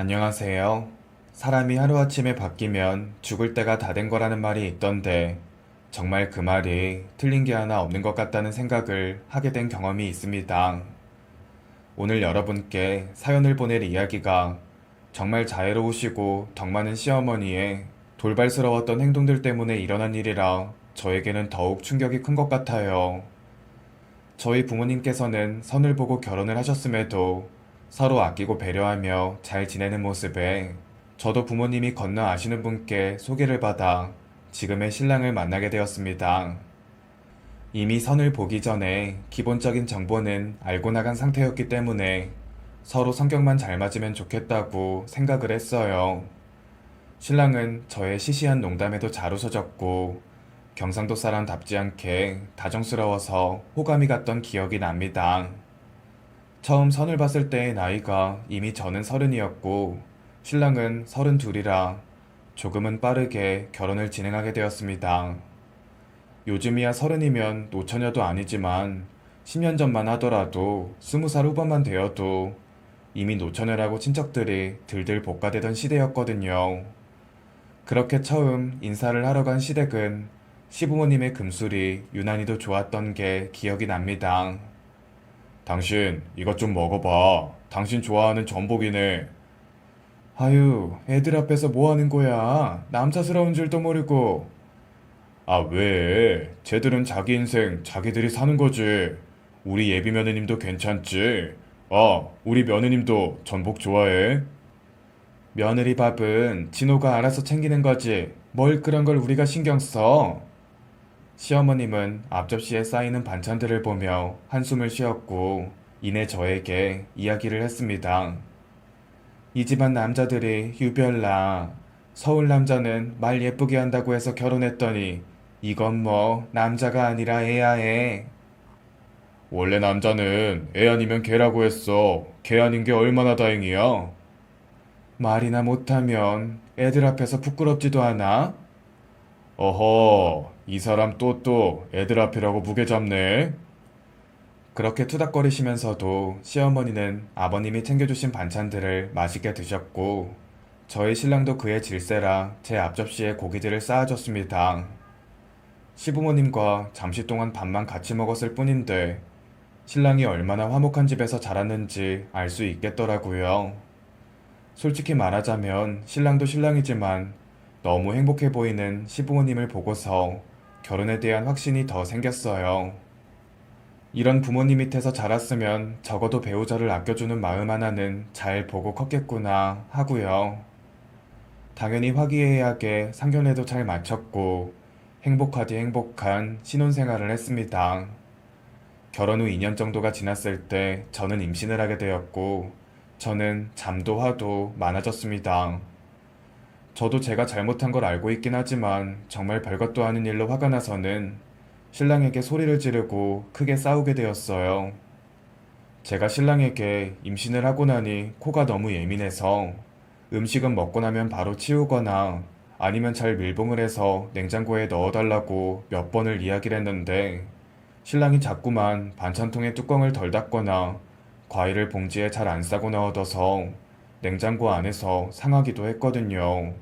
안녕하세요. 사람이 하루아침에 바뀌면 죽을 때가 다 된 거라는 말이 있던데, 정말 그 말이 틀린 게 하나 없는 것 같다는 생각을 하게 된 경험이 있습니다. 오늘 여러분께 사연을 보낼 이야기가 정말 자애로우시고 덕 많은 시어머니의 돌발스러웠던 행동들 때문에 일어난 일이라 저에게는 더욱 충격이 큰 것 같아요. 저희 부모님께서는 선을 보고 결혼을 하셨음에도 서로 아끼고 배려하며 잘 지내는 모습에 저도 부모님이 건너 아시는 분께 소개를 받아 지금의 신랑을 만나게 되었습니다. 이미 선을 보기 전에 기본적인 정보는 알고 나간 상태였기 때문에 서로 성격만 잘 맞으면 좋겠다고 생각을 했어요. 신랑은 저의 시시한 농담에도 잘 웃어줬고 경상도 사람답지 않게 다정스러워서 호감이 갔던 기억이 납니다. 처음 선을 봤을 때의 나이가 이미 저는 서른이었고 신랑은 서른 둘이라 조금은 빠르게 결혼을 진행하게 되었습니다. 요즘이야 서른이면 노처녀도 아니지만 10년 전만 하더라도 20살 후반만 되어도 이미 노처녀라고 친척들이 들들 볶아대던 시대였거든요. 그렇게 처음 인사를 하러 간 시댁은 시부모님의 금술이 유난히도 좋았던 게 기억이 납니다. 당신 이것 좀 먹어봐. 당신 좋아하는 전복이네. 아유, 애들 앞에서 뭐 하는 거야? 남사스러운 줄도 모르고. 아, 왜? 쟤들은 자기 인생 자기들이 사는 거지. 우리 예비 며느님도 괜찮지. 아, 우리 며느님도 전복 좋아해? 며느리 밥은 진호가 알아서 챙기는 거지. 뭘 그런 걸 우리가 신경 써? 시어머님은 앞접시에 쌓이는 반찬들을 보며 한숨을 쉬었고 이내 저에게 이야기를 했습니다. 이 집안 남자들이 유별나 서울 남자는 말 예쁘게 한다고 해서 결혼했더니 이건 뭐 남자가 아니라 애야 애. 원래 남자는 애 아니면 개라고 했어. 개 아닌 게 얼마나 다행이야. 말이나 못하면 애들 앞에서 부끄럽지도 않아? 어허, 이 사람 또또 애들 앞이라고 무게 잡네. 그렇게 투닥거리시면서도 시어머니는 아버님이 챙겨주신 반찬들을 맛있게 드셨고, 저희 신랑도 그의 질세라 제 앞접시에 고기들을 쌓아줬습니다. 시부모님과 잠시 동안 밥만 같이 먹었을 뿐인데, 신랑이 얼마나 화목한 집에서 자랐는지 알 수 있겠더라고요. 솔직히 말하자면 신랑도 신랑이지만 너무 행복해 보이는 시부모님을 보고서 결혼에 대한 확신이 더 생겼어요. 이런 부모님 밑에서 자랐으면 적어도 배우자를 아껴주는 마음 하나는 잘 보고 컸겠구나 하고요. 당연히 화기애애하게 상견례도 잘 마쳤고 행복하디 행복한 신혼생활을 했습니다. 결혼 후 2년 정도가 지났을 때 저는 임신을 하게 되었고 저는 잠도 화도 많아졌습니다. 저도 제가 잘못한 걸 알고 있긴 하지만 정말 별것도 아닌 일로 화가 나서는 신랑에게 소리를 지르고 크게 싸우게 되었어요. 제가 신랑에게 임신을 하고 나니 코가 너무 예민해서 음식은 먹고 나면 바로 치우거나 아니면 잘 밀봉을 해서 냉장고에 넣어달라고 몇 번을 이야기를 했는데 신랑이 자꾸만 반찬통에 뚜껑을 덜 닫거나 과일을 봉지에 잘 안 싸고 넣어둬서 냉장고 안에서 상하기도 했거든요.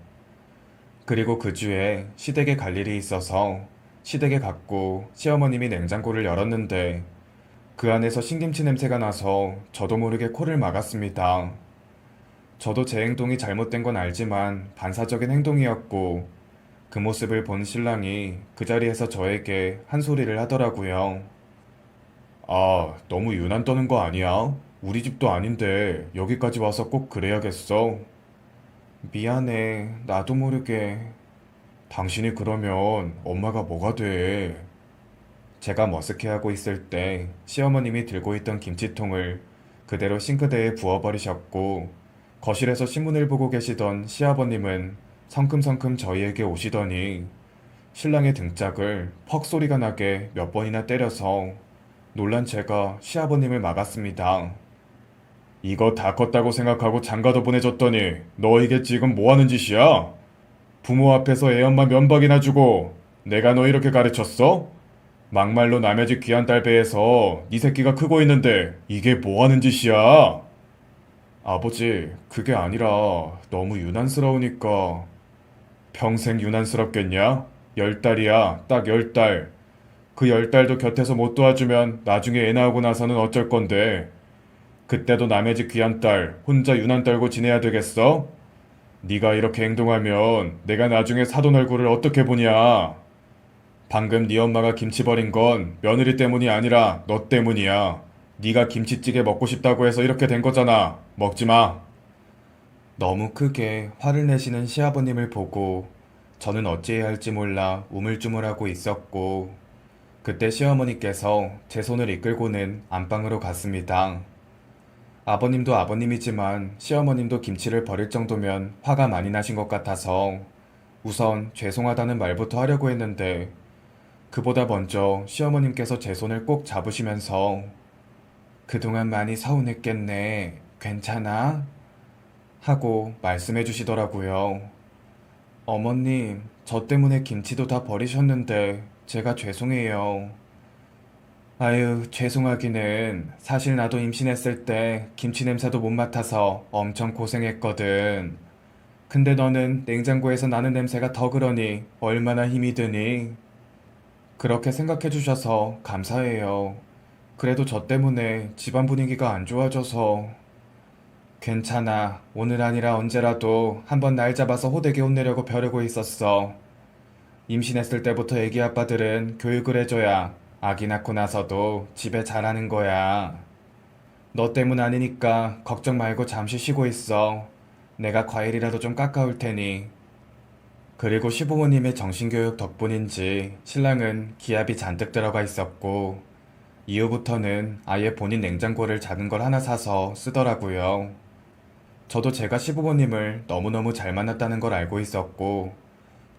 그리고 그 주에 시댁에 갈 일이 있어서 시댁에 갔고 시어머님이 냉장고를 열었는데 그 안에서 신김치 냄새가 나서 저도 모르게 코를 막았습니다. 저도 제 행동이 잘못된 건 알지만 반사적인 행동이었고 그 모습을 본 신랑이 그 자리에서 저에게 한 소리를 하더라고요. 아, 너무 유난 떠는 거 아니야? 우리 집도 아닌데 여기까지 와서 꼭 그래야겠어? 미안해. 나도 모르게. 당신이 그러면 엄마가 뭐가 돼? 제가 머쓱해하고 있을 때 시어머님이 들고 있던 김치통을 그대로 싱크대에 부어버리셨고 거실에서 신문을 보고 계시던 시아버님은 성큼성큼 저희에게 오시더니 신랑의 등짝을 퍽 소리가 나게 몇 번이나 때려서 놀란 제가 시아버님을 막았습니다. 이거 다 컸다고 생각하고 장가도 보내줬더니 너 이게 지금 뭐 하는 짓이야? 부모 앞에서 애 엄마 면박이나 주고 내가 너 이렇게 가르쳤어? 막말로 남의 집 귀한 딸 배에서 네 새끼가 크고 있는데 이게 뭐 하는 짓이야? 아버지, 그게 아니라 너무 유난스러우니까. 평생 유난스럽겠냐? 열 달이야, 딱 열 달. 그 열 달도 곁에서 못 도와주면 나중에 애 낳고 나서는 어쩔 건데. 그때도 남의 집 귀한 딸 혼자 유난 떨고 지내야 되겠어? 네가 이렇게 행동하면 내가 나중에 사돈 얼굴을 어떻게 보냐? 방금 네 엄마가 김치 버린 건 며느리 때문이 아니라 너 때문이야. 네가 김치찌개 먹고 싶다고 해서 이렇게 된 거잖아. 먹지 마. 너무 크게 화를 내시는 시아버님을 보고 저는 어찌해야 할지 몰라 우물쭈물하고 있었고 그때 시어머니께서 제 손을 이끌고는 안방으로 갔습니다. 아버님도 아버님이지만 시어머님도 김치를 버릴 정도면 화가 많이 나신 것 같아서 우선 죄송하다는 말부터 하려고 했는데 그보다 먼저 시어머님께서 제 손을 꼭 잡으시면서 그동안 많이 서운했겠네. 괜찮아? 하고 말씀해 주시더라고요. 어머님, 저 때문에 김치도 다 버리셨는데 제가 죄송해요. 아유, 죄송하기는 사실 나도 임신했을 때 김치 냄새도 못 맡아서 엄청 고생했거든. 근데 너는 냉장고에서 나는 냄새가 더 그러니 얼마나 힘이 드니? 그렇게 생각해 주셔서 감사해요. 그래도 저 때문에 집안 분위기가 안 좋아져서. 괜찮아. 오늘 아니라 언제라도 한번 날 잡아서 호되게 혼내려고 벼르고 있었어. 임신했을 때부터 애기 아빠들은 교육을 해줘야 아기 낳고 나서도 집에 잘하는 거야. 너 때문 아니니까 걱정 말고 잠시 쉬고 있어. 내가 과일이라도 좀 깎아올 테니. 그리고 시부모님의 정신교육 덕분인지 신랑은 기압이 잔뜩 들어가 있었고, 이후부터는 아예 본인 냉장고를 작은 걸 하나 사서 쓰더라고요. 저도 제가 시부모님을 너무너무 잘 만났다는 걸 알고 있었고,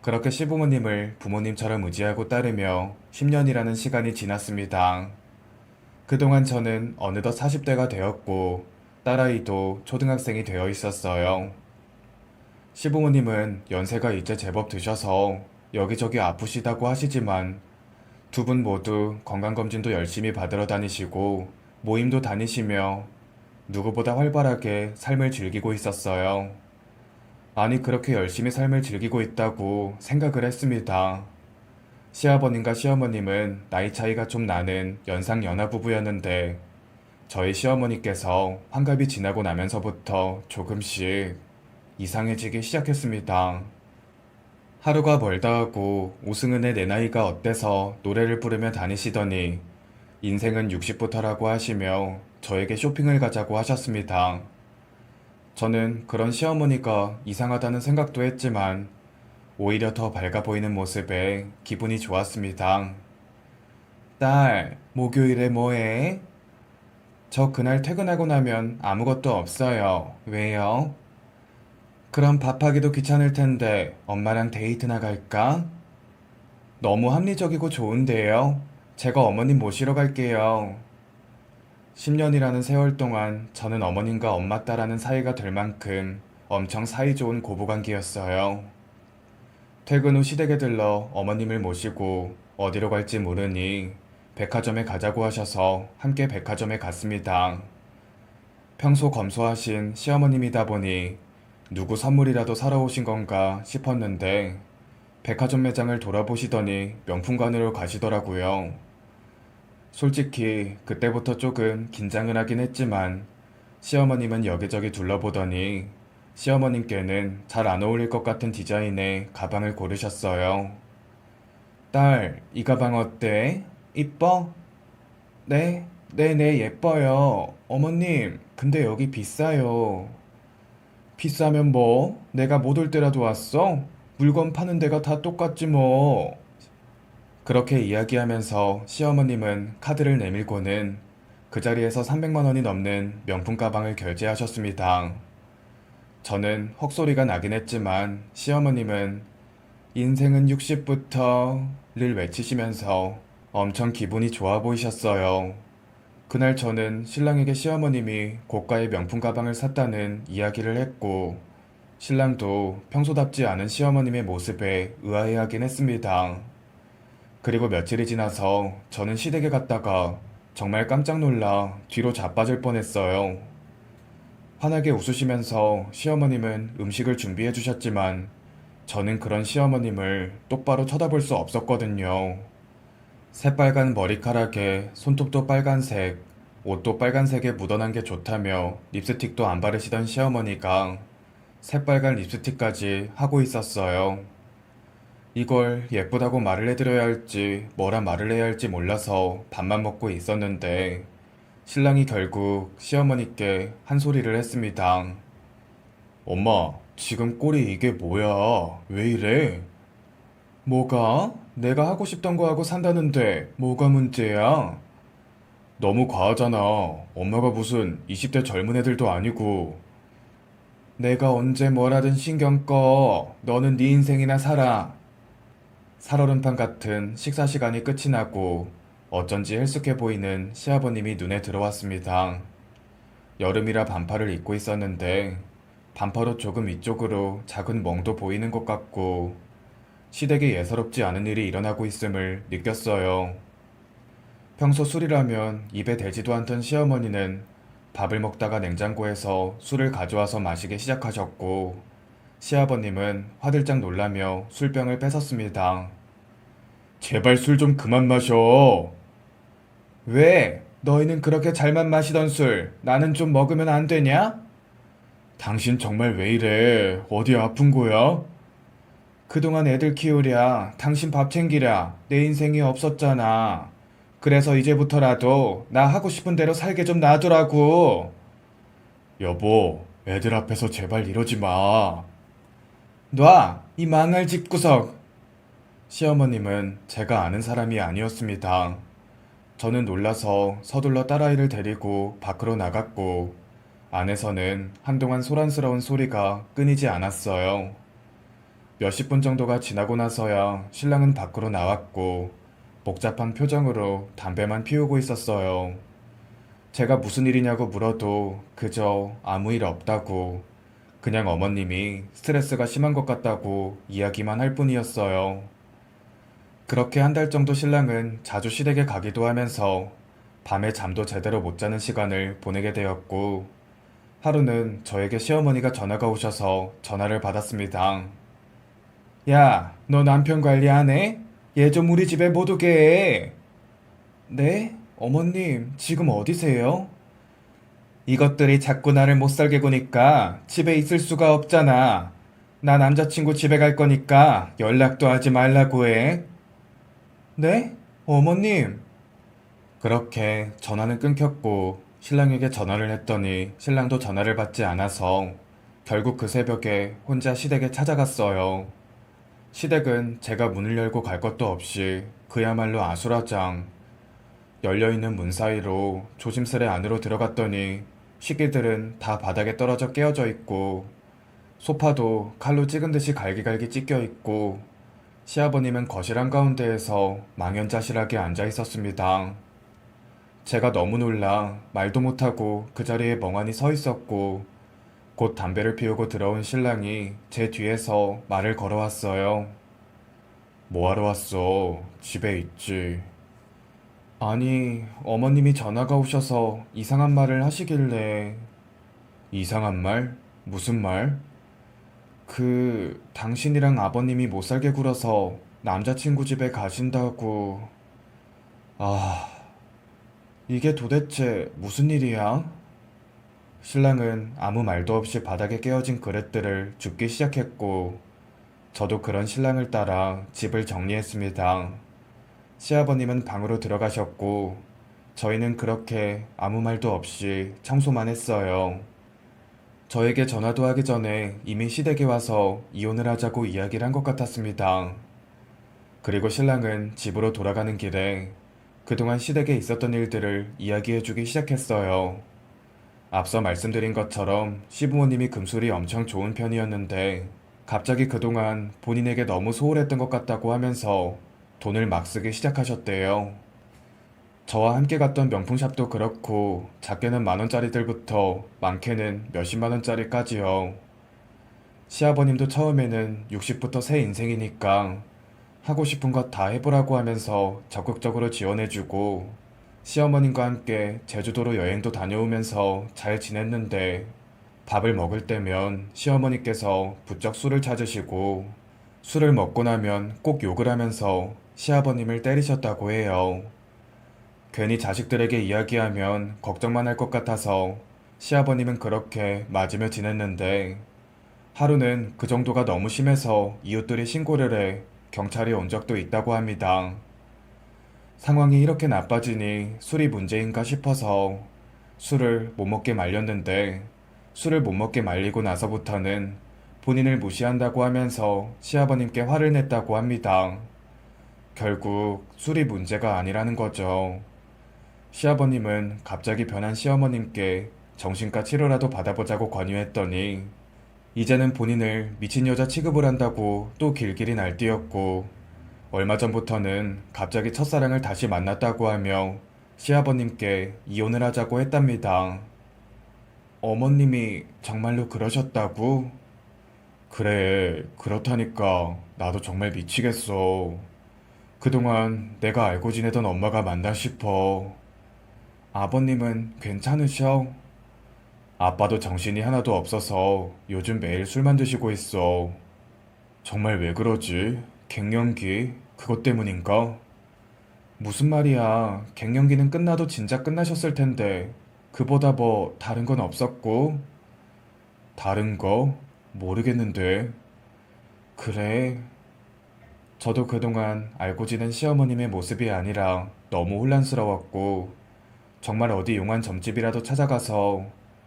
그렇게 시부모님을 부모님처럼 의지하고 따르며 10년이라는 시간이 지났습니다. 그동안 저는 어느덧 40대가 되었고, 딸아이도 초등학생이 되어 있었어요. 시부모님은 연세가 이제 제법 드셔서 여기저기 아프시다고 하시지만 두 분 모두 건강검진도 열심히 받으러 다니시고 모임도 다니시며 누구보다 활발하게 삶을 즐기고 있었어요. 아니, 그렇게 열심히 삶을 즐기고 있다고 생각을 했습니다. 시아버님과 시어머님은 나이 차이가 좀 나는 연상 연하 부부였는데 저희 시어머니께서 환갑이 지나고 나면서부터 조금씩 이상해지기 시작했습니다. 하루가 멀다 하고 오승은의 내 나이가 어때서 노래를 부르며 다니시더니 인생은 60부터라고 하시며 저에게 쇼핑을 가자고 하셨습니다. 저는 그런 시어머니가 이상하다는 생각도 했지만 오히려 더 밝아 보이는 모습에 기분이 좋았습니다. 딸, 목요일에 뭐해? 저 그날 퇴근하고 나면 아무것도 없어요. 왜요? 그럼 밥하기도 귀찮을 텐데 엄마랑 데이트나 갈까? 너무 합리적이고 좋은데요. 제가 어머님 모시러 갈게요. 10년이라는 세월 동안 저는 어머님과 엄마 딸하는 사이가 될 만큼 엄청 사이좋은 고부관계였어요. 퇴근 후 시댁에 들러 어머님을 모시고 어디로 갈지 모르니 백화점에 가자고 하셔서 함께 백화점에 갔습니다. 평소 검소하신 시어머님이다 보니 누구 선물이라도 사러 오신 건가 싶었는데 백화점 매장을 돌아보시더니 명품관으로 가시더라고요. 솔직히 그때부터 조금 긴장을 하긴 했지만 시어머님은 여기저기 둘러보더니 시어머님께는 잘 안 어울릴 것 같은 디자인의 가방을 고르셨어요. 딸, 이 가방 어때? 이뻐? 네, 네네, 예뻐요. 어머님, 근데 여기 비싸요. 비싸면 뭐? 내가 못 올 때라도 왔어? 물건 파는 데가 다 똑같지 뭐. 그렇게 이야기하면서 시어머님은 카드를 내밀고는 그 자리에서 300만 원이 넘는 명품 가방을 결제하셨습니다. 저는 헉소리가 나긴 했지만 시어머님은 인생은 60부터를 외치시면서 엄청 기분이 좋아 보이셨어요. 그날 저는 신랑에게 시어머님이 고가의 명품 가방을 샀다는 이야기를 했고 신랑도 평소답지 않은 시어머님의 모습에 의아해하긴 했습니다. 그리고 며칠이 지나서 저는 시댁에 갔다가 정말 깜짝 놀라 뒤로 자빠질 뻔했어요. 환하게 웃으시면서 시어머님은 음식을 준비해 주셨지만 저는 그런 시어머님을 똑바로 쳐다볼 수 없었거든요. 새빨간 머리카락에 손톱도 빨간색, 옷도 빨간색에 묻어난 게 좋다며 립스틱도 안 바르시던 시어머니가 새빨간 립스틱까지 하고 있었어요. 이걸 예쁘다고 말을 해드려야 할지 뭐라 말을 해야 할지 몰라서 밥만 먹고 있었는데 신랑이 결국 시어머니께 한 소리를 했습니다. 엄마, 지금 꼴이 이게 뭐야? 왜 이래? 뭐가? 내가 하고 싶던 거 하고 산다는데 뭐가 문제야? 너무 과하잖아. 엄마가 무슨 20대 젊은 애들도 아니고. 내가 언제 뭐라든 신경 꺼. 너는 네 인생이나 살아. 살얼음판 같은 식사 시간이 끝이 나고 어쩐지 헬쑥해 보이는 시아버님이 눈에 들어왔습니다. 여름이라 반팔을 입고 있었는데 반팔옷 조금 위쪽으로 작은 멍도 보이는 것 같고 시댁에 예사롭지 않은 일이 일어나고 있음을 느꼈어요. 평소 술이라면 입에 대지도 않던 시어머니는 밥을 먹다가 냉장고에서 술을 가져와서 마시기 시작하셨고 시아버님은 화들짝 놀라며 술병을 뺏었습니다. 제발 술 좀 그만 마셔. 왜? 너희는 그렇게 잘만 마시던 술 나는 좀 먹으면 안 되냐? 당신 정말 왜 이래? 어디 아픈 거야? 그동안 애들 키우랴, 당신 밥 챙기랴, 내 인생이 없었잖아. 그래서 이제부터라도 나 하고 싶은 대로 살게 좀 놔두라고. 여보, 애들 앞에서 제발 이러지 마. 놔, 이 망할 집구석. 시어머님은 제가 아는 사람이 아니었습니다. 저는 놀라서 서둘러 딸아이를 데리고 밖으로 나갔고, 안에서는 한동안 소란스러운 소리가 끊이지 않았어요. 몇십 분 정도가 지나고 나서야 신랑은 밖으로 나왔고, 복잡한 표정으로 담배만 피우고 있었어요. 제가 무슨 일이냐고 물어도 그저 아무 일 없다고, 그냥 어머님이 스트레스가 심한 것 같다고 이야기만 할 뿐이었어요. 그렇게 한 달 정도 신랑은 자주 시댁에 가기도 하면서 밤에 잠도 제대로 못 자는 시간을 보내게 되었고, 하루는 저에게 시어머니가 전화가 오셔서 전화를 받았습니다. 야, 너 남편 관리 안 해? 얘 좀 우리 집에 못 오게 해. 네? 어머님, 지금 어디세요? 이것들이 자꾸 나를 못 살게 구니까 집에 있을 수가 없잖아. 나 남자친구 집에 갈 거니까 연락도 하지 말라고 해. 네? 어머님. 그렇게 전화는 끊겼고 신랑에게 전화를 했더니 신랑도 전화를 받지 않아서 결국 그 새벽에 혼자 시댁에 찾아갔어요. 시댁은 제가 문을 열고 갈 것도 없이 그야말로 아수라장. 열려있는 문 사이로 조심스레 안으로 들어갔더니 식기들은 다 바닥에 떨어져 깨어져 있고 소파도 칼로 찍은 듯이 갈기갈기 찢겨 있고 시아버님은 거실 한가운데에서 망연자실하게 앉아 있었습니다. 제가 너무 놀라 말도 못하고 그 자리에 멍하니 서 있었고 곧 담배를 피우고 들어온 신랑이 제 뒤에서 말을 걸어왔어요. 뭐하러 왔어? 집에 있지. 아니, 어머님이 전화가 오셔서 이상한 말을 하시길래. 이상한 말? 무슨 말? 그, 당신이랑 아버님이 못 살게 굴어서 남자친구 집에 가신다고. 아, 이게 도대체 무슨 일이야? 신랑은 아무 말도 없이 바닥에 깨어진 그릇들을 줍기 시작했고, 저도 그런 신랑을 따라 집을 정리했습니다. 시아버님은 방으로 들어가셨고, 저희는 그렇게 아무 말도 없이 청소만 했어요. 저에게 전화도 하기 전에 이미 시댁에 와서 이혼을 하자고 이야기를 한 것 같았습니다. 그리고 신랑은 집으로 돌아가는 길에 그동안 시댁에 있었던 일들을 이야기해주기 시작했어요. 앞서 말씀드린 것처럼 시부모님이 금술이 엄청 좋은 편이었는데 갑자기 그동안 본인에게 너무 소홀했던 것 같다고 하면서 돈을 막 쓰기 시작하셨대요. 저와 함께 갔던 명품샵도 그렇고 작게는 만원짜리들부터 많게는 몇십만원짜리까지요. 시아버님도 처음에는 60부터 새 인생이니까 하고 싶은 것 다 해보라고 하면서 적극적으로 지원해주고 시어머님과 함께 제주도로 여행도 다녀오면서 잘 지냈는데 밥을 먹을 때면 시어머니께서 부쩍 술을 찾으시고 술을 먹고 나면 꼭 욕을 하면서 시아버님을 때리셨다고 해요. 괜히 자식들에게 이야기하면 걱정만 할 것 같아서 시아버님은 그렇게 맞으며 지냈는데 하루는 그 정도가 너무 심해서 이웃들이 신고를 해 경찰이 온 적도 있다고 합니다. 상황이 이렇게 나빠지니 술이 문제인가 싶어서 술을 못 먹게 말렸는데 술을 못 먹게 말리고 나서부터는 본인을 무시한다고 하면서 시아버님께 화를 냈다고 합니다. 결국 술이 문제가 아니라는 거죠. 시아버님은 갑자기 변한 시어머님께 정신과 치료라도 받아보자고 권유했더니 이제는 본인을 미친 여자 취급을 한다고 또 길길이 날뛰었고 얼마 전부터는 갑자기 첫사랑을 다시 만났다고 하며 시아버님께 이혼을 하자고 했답니다. 어머님이 정말로 그러셨다고? 그래, 그렇다니까 나도 정말 미치겠어. 그동안 내가 알고 지내던 엄마가 맞나 싶어. 아버님은 괜찮으셔? 아빠도 정신이 하나도 없어서 요즘 매일 술만 드시고 있어. 정말 왜 그러지? 갱년기? 그것 때문인가? 무슨 말이야. 갱년기는 끝나도 진작 끝나셨을 텐데. 그보다 뭐 다른 건 없었고? 다른 거? 모르겠는데. 그래. 저도 그동안 알고 지낸 시어머님의 모습이 아니라 너무 혼란스러웠고, 정말 어디 용한 점집이라도 찾아가서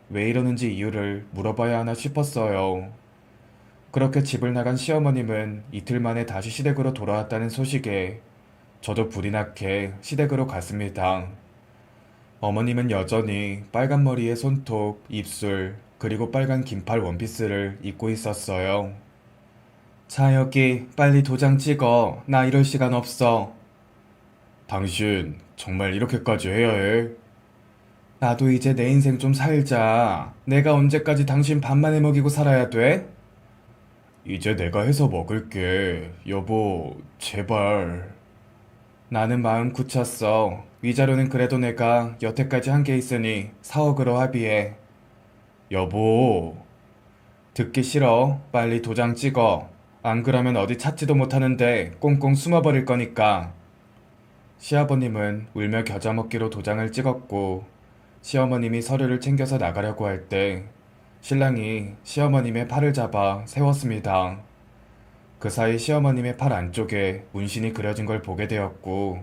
왜 이러는지 이유를 물어봐야 하나 싶었어요. 그렇게 집을 나간 시어머님은 이틀 만에 다시 시댁으로 돌아왔다는 소식에 저도 불이 나게 시댁으로 갔습니다. 어머님은 여전히 빨간 머리에 손톱, 입술, 그리고 빨간 긴팔 원피스를 입고 있었어요. 자, 여기 빨리 도장 찍어. 나 이럴 시간 없어. 당신 정말 이렇게까지 해야 해? 나도 이제 내 인생 좀 살자. 내가 언제까지 당신 밥만 해 먹이고 살아야 돼? 이제 내가 해서 먹을게. 여보, 제발. 나는 마음 굳혔어. 위자료는 그래도 내가 여태까지 한 게 있으니 4억으로 합의해. 여보. 듣기 싫어. 빨리 도장 찍어. 안 그러면 어디 찾지도 못하는데 꽁꽁 숨어버릴 거니까. 시아버님은 울며 겨자 먹기로 도장을 찍었고 시어머님이 서류를 챙겨서 나가려고 할 때 신랑이 시어머님의 팔을 잡아 세웠습니다. 그 사이 시어머님의 팔 안쪽에 문신이 그려진 걸 보게 되었고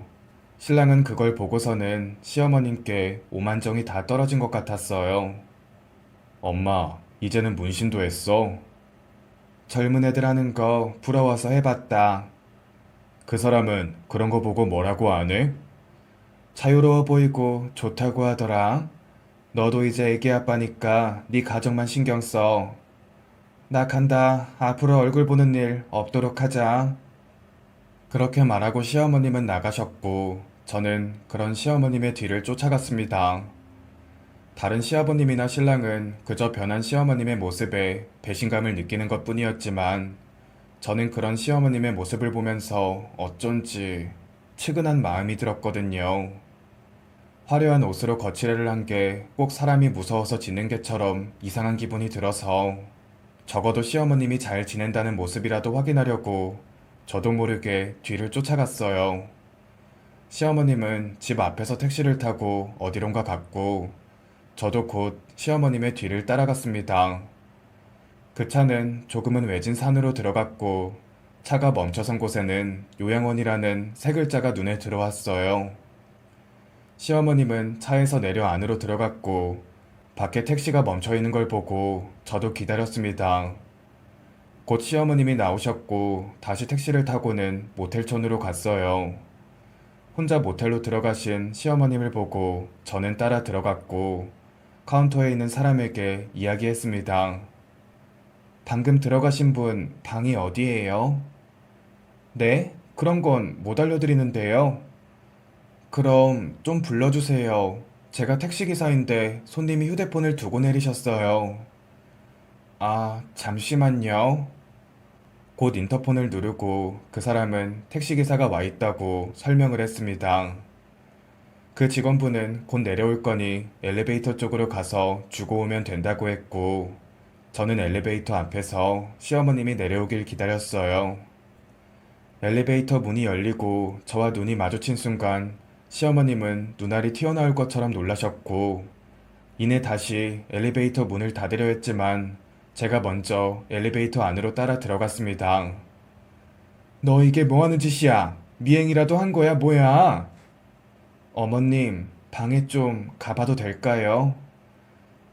신랑은 그걸 보고서는 시어머님께 오만정이 다 떨어진 것 같았어요. 엄마, 이제는 문신도 했어? 젊은 애들 하는 거 부러워서 해봤다. 그 사람은 그런 거 보고 뭐라고 안 해? 자유로워 보이고 좋다고 하더라. 너도 이제 애기 아빠니까 네 가정만 신경 써. 나 간다. 앞으로 얼굴 보는 일 없도록 하자. 그렇게 말하고 시어머님은 나가셨고 저는 그런 시어머님의 뒤를 쫓아갔습니다. 다른 시아버님이나 신랑은 그저 변한 시어머님의 모습에 배신감을 느끼는 것 뿐이었지만 저는 그런 시어머님의 모습을 보면서 어쩐지 측은한 마음이 들었거든요. 화려한 옷으로 거치레를 한 게 꼭 사람이 무서워서 짖는 게처럼 이상한 기분이 들어서 적어도 시어머님이 잘 지낸다는 모습이라도 확인하려고 저도 모르게 뒤를 쫓아갔어요. 시어머님은 집 앞에서 택시를 타고 어디론가 갔고 저도 곧 시어머님의 뒤를 따라갔습니다. 그 차는 조금은 외진 산으로 들어갔고 차가 멈춰선 곳에는 요양원이라는 세 글자가 눈에 들어왔어요. 시어머님은 차에서 내려 안으로 들어갔고 밖에 택시가 멈춰 있는 걸 보고 저도 기다렸습니다. 곧 시어머님이 나오셨고 다시 택시를 타고는 모텔촌으로 갔어요. 혼자 모텔로 들어가신 시어머님을 보고 저는 따라 들어갔고 카운터에 있는 사람에게 이야기했습니다. 방금 들어가신 분 방이 어디예요? 네? 그런 건 못 알려드리는데요. 그럼 좀 불러주세요. 제가 택시기사인데 손님이 휴대폰을 두고 내리셨어요. 아, 잠시만요. 곧 인터폰을 누르고 그 사람은 택시기사가 와 있다고 설명을 했습니다. 그 직원분은 곧 내려올 거니 엘리베이터 쪽으로 가서 주고 오면 된다고 했고 저는 엘리베이터 앞에서 시어머님이 내려오길 기다렸어요. 엘리베이터 문이 열리고 저와 눈이 마주친 순간 시어머님은 눈알이 튀어나올 것처럼 놀라셨고 이내 다시 엘리베이터 문을 닫으려 했지만 제가 먼저 엘리베이터 안으로 따라 들어갔습니다. 너 이게 뭐 하는 짓이야? 미행이라도 한 거야, 뭐야? 어머님, 방에 좀 가봐도 될까요?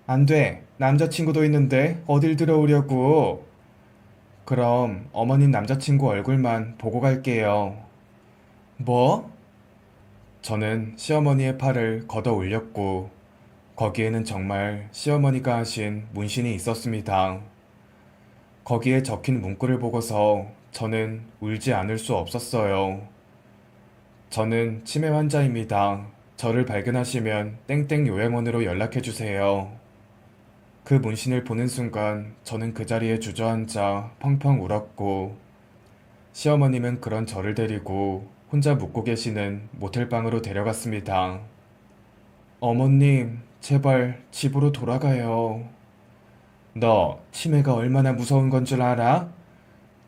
안 돼. 남자친구도 있는데 어딜 들어오려고. 그럼 어머님 남자친구 얼굴만 보고 갈게요. 뭐? 저는 시어머니의 팔을 걷어 올렸고 거기에는 정말 시어머니가 하신 문신이 있었습니다. 거기에 적힌 문구를 보고서 저는 울지 않을 수 없었어요. 저는 치매 환자입니다. 저를 발견하시면 땡땡 요양원으로 연락해 주세요. 그 문신을 보는 순간 저는 그 자리에 주저앉아 펑펑 울었고 시어머님은 그런 저를 데리고 혼자 묵고 계시는 모텔방으로 데려갔습니다. 어머님, 제발 집으로 돌아가요. 너 치매가 얼마나 무서운 건 줄 알아?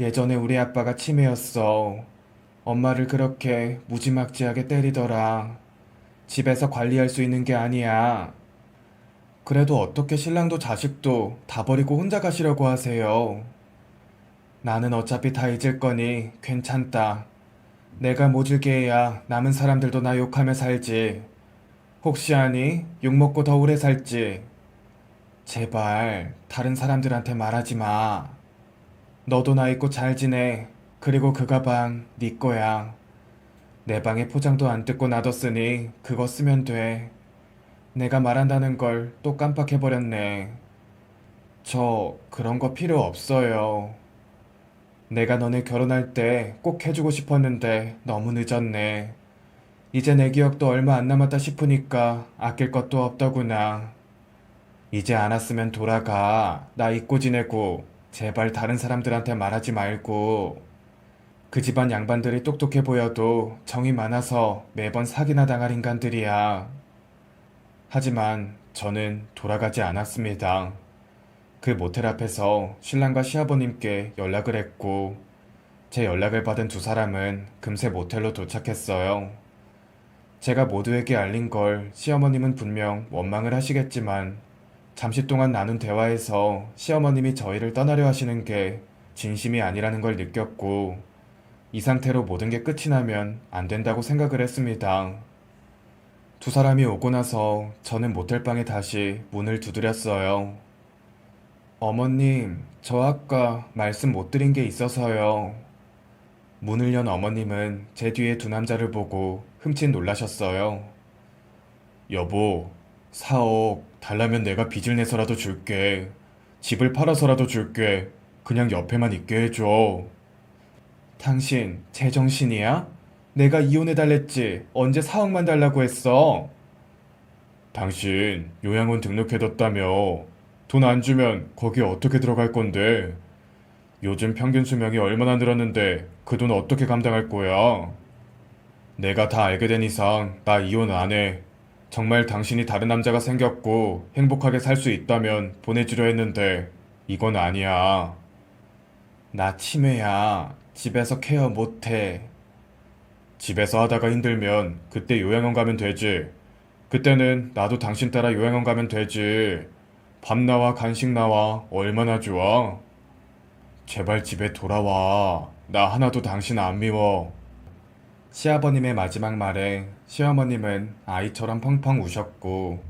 예전에 우리 아빠가 치매였어. 엄마를 그렇게 무지막지하게 때리더라. 집에서 관리할 수 있는 게 아니야. 그래도 어떻게 신랑도 자식도 다 버리고 혼자 가시려고 하세요. 나는 어차피 다 잊을 거니 괜찮다. 내가 모질게 해야 남은 사람들도 나 욕하며 살지. 혹시 아니 욕먹고 더 오래 살지. 제발 다른 사람들한테 말하지 마. 너도 나 잊고 잘 지내. 그리고 그 가방 네 거야. 내 방에 포장도 안 뜯고 놔뒀으니 그거 쓰면 돼. 내가 말한다는 걸 또 깜빡해버렸네. 저 그런 거 필요 없어요. 내가 너네 결혼할 때 꼭 해주고 싶었는데 너무 늦었네. 이제 내 기억도 얼마 안 남았다 싶으니까 아낄 것도 없더구나. 이제 안 왔으면 돌아가. 나 잊고 지내고 제발 다른 사람들한테 말하지 말고. 그 집안 양반들이 똑똑해 보여도 정이 많아서 매번 사기나 당할 인간들이야. 하지만 저는 돌아가지 않았습니다. 그 모텔 앞에서 신랑과 시아버님께 연락을 했고, 제 연락을 받은 두 사람은 금세 모텔로 도착했어요. 제가 모두에게 알린 걸 시어머님은 분명 원망을 하시겠지만, 잠시 동안 나눈 대화에서 시어머님이 저희를 떠나려 하시는 게 진심이 아니라는 걸 느꼈고, 이 상태로 모든 게 끝이 나면 안 된다고 생각을 했습니다. 두 사람이 오고 나서 저는 모텔방에 다시 문을 두드렸어요. 어머님, 저 아까 말씀 못 드린 게 있어서요. 문을 연 어머님은 제 뒤에 두 남자를 보고 흠칫 놀라셨어요. 여보, 4억 달라면 내가 빚을 내서라도 줄게. 집을 팔아서라도 줄게. 그냥 옆에만 있게 해줘. 당신 제정신이야? 내가 이혼해달랬지 언제 4억만 달라고 했어? 당신 요양원 등록해뒀다며 돈 안 주면 거기 어떻게 들어갈 건데? 요즘 평균 수명이 얼마나 늘었는데 그 돈 어떻게 감당할 거야? 내가 다 알게 된 이상 나 이혼 안 해. 정말 당신이 다른 남자가 생겼고 행복하게 살 수 있다면 보내주려 했는데 이건 아니야. 나 치매야. 집에서 케어 못해. 집에서 하다가 힘들면 그때 요양원 가면 되지. 그때는 나도 당신 따라 요양원 가면 되지. 밥 나와 간식 나와 얼마나 좋아. 제발 집에 돌아와. 나 하나도 당신 안 미워. 시아버님의 마지막 말에 시어머님은 아이처럼 펑펑 우셨고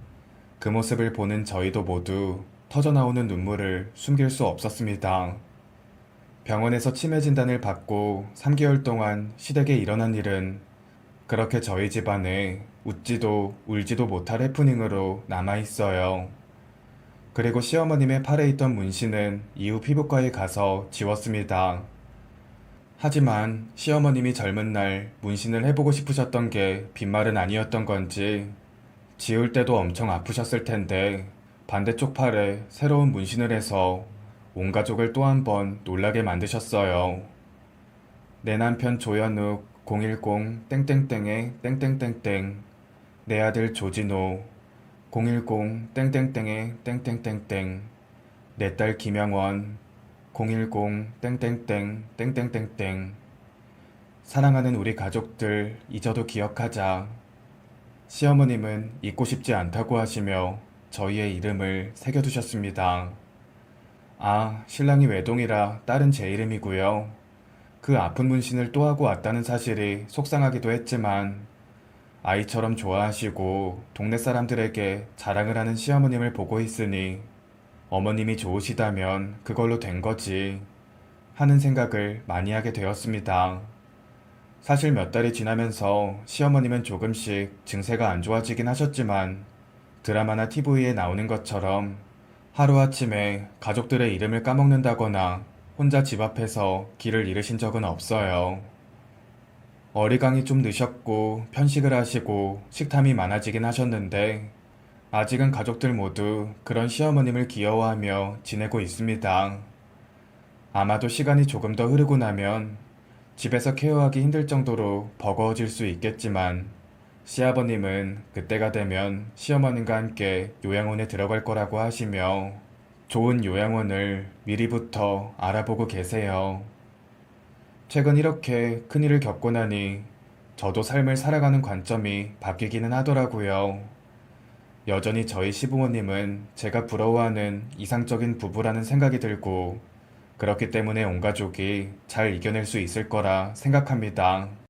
그 모습을 보는 저희도 모두 터져나오는 눈물을 숨길 수 없었습니다. 병원에서 치매 진단을 받고 3개월 동안 시댁에 일어난 일은 그렇게 저희 집안에 웃지도 울지도 못할 해프닝으로 남아 있어요. 그리고 시어머님의 팔에 있던 문신은 이후 피부과에 가서 지웠습니다. 하지만 시어머님이 젊은 날 문신을 해보고 싶으셨던 게 빈말은 아니었던 건지 지울 때도 엄청 아프셨을 텐데 반대쪽 팔에 새로운 문신을 해서 온 가족을 또 한 번 놀라게 만드셨어요. 내 남편 조현욱 010 땡땡땡의 땡땡땡땡 내 아들 조진호 010 땡땡땡의 땡땡땡땡 내 딸 김영원 010 땡땡땡 땡땡땡땡 사랑하는 우리 가족들 잊어도 기억하자. 시어머님은 잊고 싶지 않다고 하시며 저희의 이름을 새겨두셨습니다. 아, 신랑이 외동이라 딸은 제 이름이고요. 그 아픈 문신을 또 하고 왔다는 사실이 속상하기도 했지만 아이처럼 좋아하시고 동네 사람들에게 자랑을 하는 시어머님을 보고 있으니 어머님이 좋으시다면 그걸로 된 거지 하는 생각을 많이 하게 되었습니다. 사실 몇 달이 지나면서 시어머님은 조금씩 증세가 안 좋아지긴 하셨지만 드라마나 TV에 나오는 것처럼 하루아침에 가족들의 이름을 까먹는다거나 혼자 집 앞에서 길을 잃으신 적은 없어요. 어리광이 좀 늦었고 편식을 하시고 식탐이 많아지긴 하셨는데 아직은 가족들 모두 그런 시어머님을 귀여워하며 지내고 있습니다. 아마도 시간이 조금 더 흐르고 나면 집에서 케어하기 힘들 정도로 버거워질 수 있겠지만 시아버님은 그때가 되면 시어머님과 함께 요양원에 들어갈 거라고 하시며 좋은 요양원을 미리부터 알아보고 계세요. 최근 이렇게 큰일을 겪고 나니 저도 삶을 살아가는 관점이 바뀌기는 하더라고요. 여전히 저희 시부모님은 제가 부러워하는 이상적인 부부라는 생각이 들고 그렇기 때문에 온 가족이 잘 이겨낼 수 있을 거라 생각합니다.